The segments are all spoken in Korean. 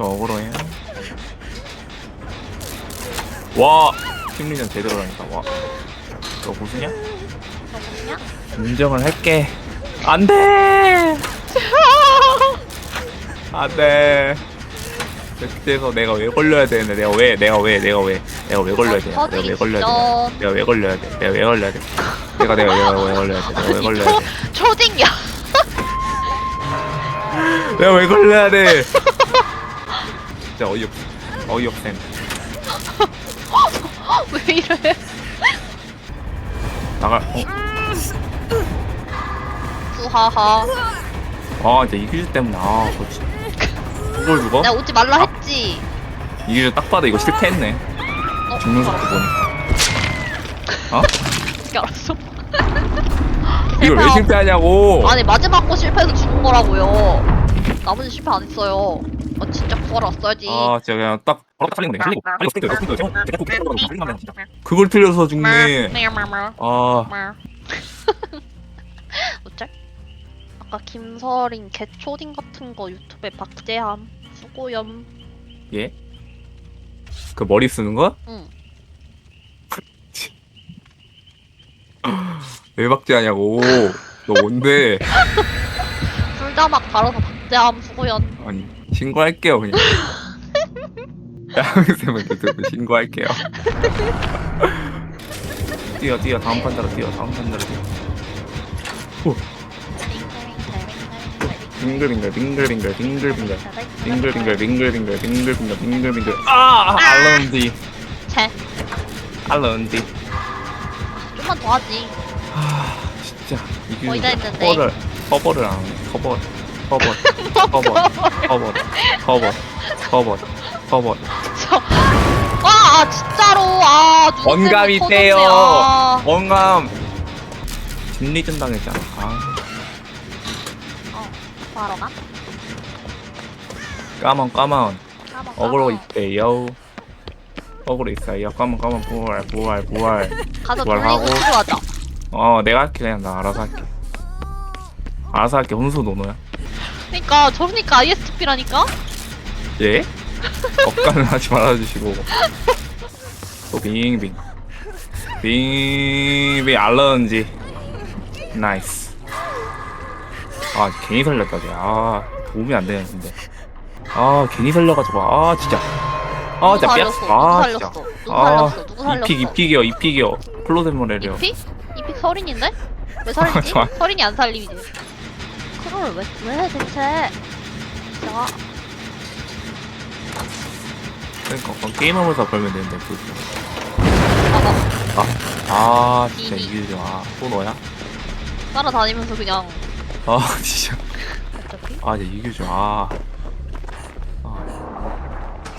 저 억울해. 와 심리전 제대로 하니까 와. 너 고수냐? 너무냐? 인정을 할게. 안 돼! 안 돼. 그때서 내가 왜 걸려야 되는데, 내가 왜, 내가 왜, 내가 왜, 내가 왜 걸려야 돼? 내가 왜 걸려야 돼? 내가 왜 걸려야 돼? 내가 왜 걸려야 돼? 내가, 내가, 내가 왜 걸려야 돼? 내가 왜 걸려야 돼? 초딩이야. 내가 왜 걸려야 돼? 진짜 어이없, 어이없셈. 왜 이래? 나가, 어, 부하하. 아, 진짜 이길 때문에, 아, 그렇지. 그걸 죽어? 내가 웃지 말라 했지. 이길 딱 봐도 이거 실패했네. 어, 죽는 알았어. 보니까. 어? 어떻게 알았어? 이걸 왜 실패하고- 실패하냐고! 아니 마지막 거 실패해서 죽은 거라고요. 나머지 실패 안 했어요. 어 진짜 왔어야지. 아 진짜 그냥 딱 바로 살린 거네 살리고 살리고 스프링크 스프링크 제가 제가 그렇게 살리고 살린 거네 진짜 그걸 틀려서 죽네 마. 아 마. 어쩔? 아까 김서린 개초딩 같은 거 유튜브에 박제함 수고염. 예? 그 머리 쓰는 거? 응. 왜 박제하냐고 너 뭔데 불자막 달아서 박제함 수고연. 아니 신고할게요 그냥 양쌤은 유튜브 신고할게요 뛰어 뛰어 다음 판자로 뛰어 다음 판자로 뛰어 빙글빙글 빙글빙글 빙글빙글 빙글빙글 빙글빙글 빙글빙글 빙글빙글 아 알런디 채. 알런디 좀만 더 하지. 아 진짜 이게 거의 다 했는데. 커버를 커버를 안 해. 커버 커버 커버 커버 커버 커버 커버 저. 아, 아 진짜로. 아 터졌네, 세요. 아. 원감 진리전 당했잖아. 아. 어. 바로나? 까만 까만. 어그로. 있대요. 어그로 있어요. 까만 까만. 부활 부활 부활. 가서. 돌리고 치료하자. 어 내가 할게. 그냥 나 알아서 할게. 알아서 할게. 혼수 노노야 그러니까 저러니까 ISTP라니까. 예? 억간을 하지 말아주시고 또 빙빙 빙빙 알런지 나이스 아 괜히 살렸다 쟤아 도움이 안 되네 근데 아 괜히 살려가지고 아 진짜 아 누구 진짜 살렸어? 삐았어 아 누구 진짜 살렸어? 누구 아 살렸어? 누구 살렸어? 이픽 이픽이요 이픽이요 모레리요 이픽? 이픽 서린인데? 왜? 좋아. 서린이 안 살리지. 크롤을 왜, 왜 해, 대체? 자, 그러니까 그건 게임하면서 벌면 되는데 그거 봐봐. 아 진짜 이니. 이게 아또 너야? 따라다니면서 그냥. 아 진짜 어차피? 아, 이제 이겨줘. 아. 아.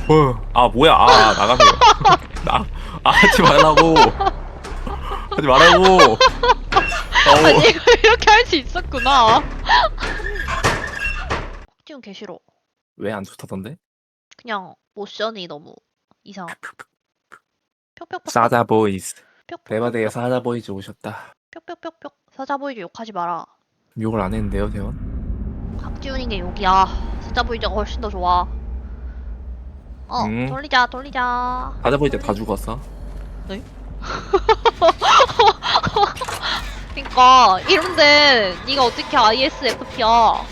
어. 아, 뭐야. 아, 나가세요. 나, 아, 하지 말라고. 하지 말라고. 어우. 아니, 이거 이렇게 할 수 있었구나. 지금 개 싫어. 왜 안 좋다던데? 그냥 모션이 너무 이상하. 뿅뿅뿅. 사자 보이즈. 뿅뿅. 대바대에 사자 보이즈 오셨다. 뿅뿅뿅뿅. 사자보이즈 욕하지 마라. 욕을 안 했는데요, 대원? 각지훈인 게 욕이야. 사자보이즈가 훨씬 더 좋아. 어, 음. 돌리자, 돌리자. 사자 보이즈 다 죽었어. 그니까 이런데 네가 어떻게 ISFP야?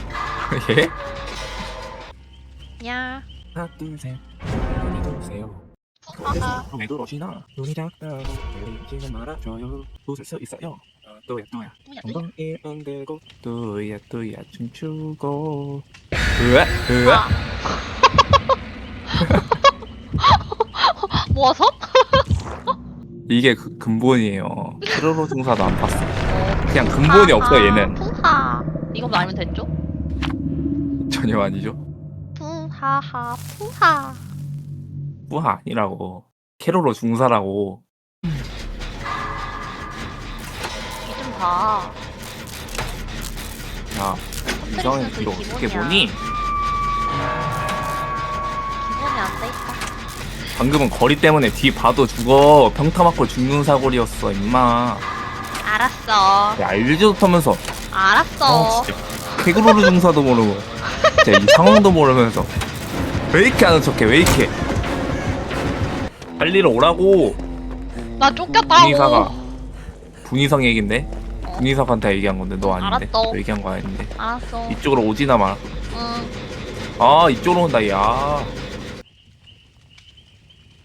예? 야. 하나, 둘, 셋. 눈이 들어오세요. 하하. 왜 그러시나? 눈이 작다고 내리지는 말아줘요. 웃을 수 있어요. 어, 또야, 또야. 뭐야, 엉덩이 흔들고 뚜야 뚜야 춤추고 으아 으아 모아서? 이게 그 근본이에요 크로로 중사도 안 봤어 어, 그냥 근본이 없어 푸하, 얘는 푸하. 이거만 알면 됐죠? 전혀 아니죠 푸하하 푸하. 뿌하 아니라고 캐로로 중사라고 이좀 봐. 야 이성의 뒤로 어떻게 보니 기본이 안 돼 있다. 방금은 거리 때문에 뒤 봐도 죽어 평타 맞고 죽는 사거리였어 임마 알았어. 야, 알지도 못하면서 알았어. 어 진짜 캐로로 중사도 모르고 진짜 이 상황도 모르면서 왜 이렇게 하는 척해 왜 이렇게 빨리로 오라고 나 쫓겼다고. 분이사가 분이성 얘긴데 분이성한테 얘기한 건데 너 아닌데 알았어. 너 얘기한 거 아닌데 알았어. 이쪽으로 오지나 마. 응. 아 이쪽으로 온다 야.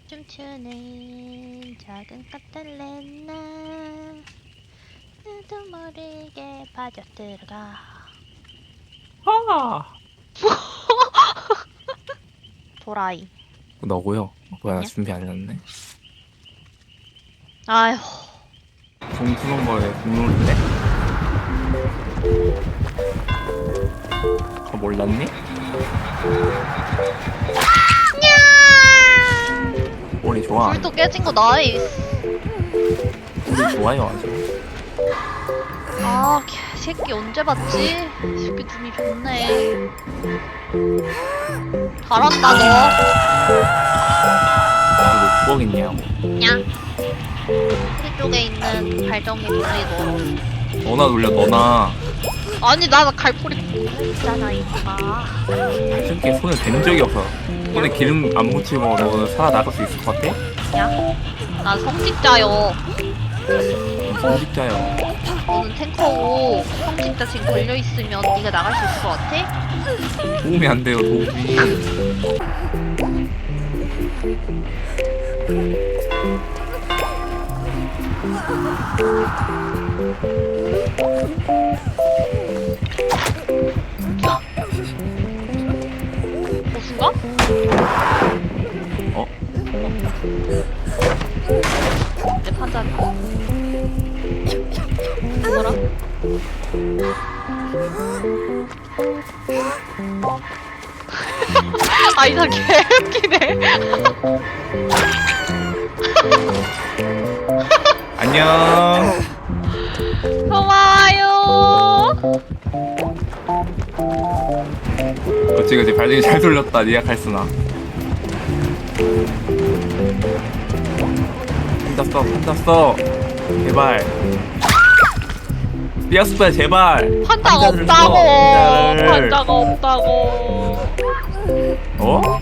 춤추는 작은 카탈레나 나도 모르게 빠져 들어가 아. 도라이 너고요. 뭐야 나 아니야. 준비 안 해놨네. 아휴 공 푸는 거에 국룰인데? 어, 몰랐니? 머리 좋아. 불도 깨진 거 나이스 머리 좋아요 아주. 아 개새끼 언제 봤지? 이 새끼 눈이 좋네 잘한다 너. 너 야. 뒤쪽에 있는 발정이 돌리고 너나 돌려 너나. 아니 나는 갈고리 있잖아 임마 솔직히 손을 댄 적이 없어. 손에 기름 안 묻히고 너는 살아나갈 수 있을 것 같아? 야, 난 성직자요. 성직자요. 너는 탱커고 성직자 지금 걸려 있으면 네가 나갈 수 있을 것 같아? 도움이 안 돼요 도움이. 아, 이상 개웃기네. 안녕. 고마워요. 그치 그치 발등이 잘 돌렸다 니가 칼쓰나 혼났어 혼났어 제발 삐었을 제발 써, 없다고. 판자가 없다고. 어?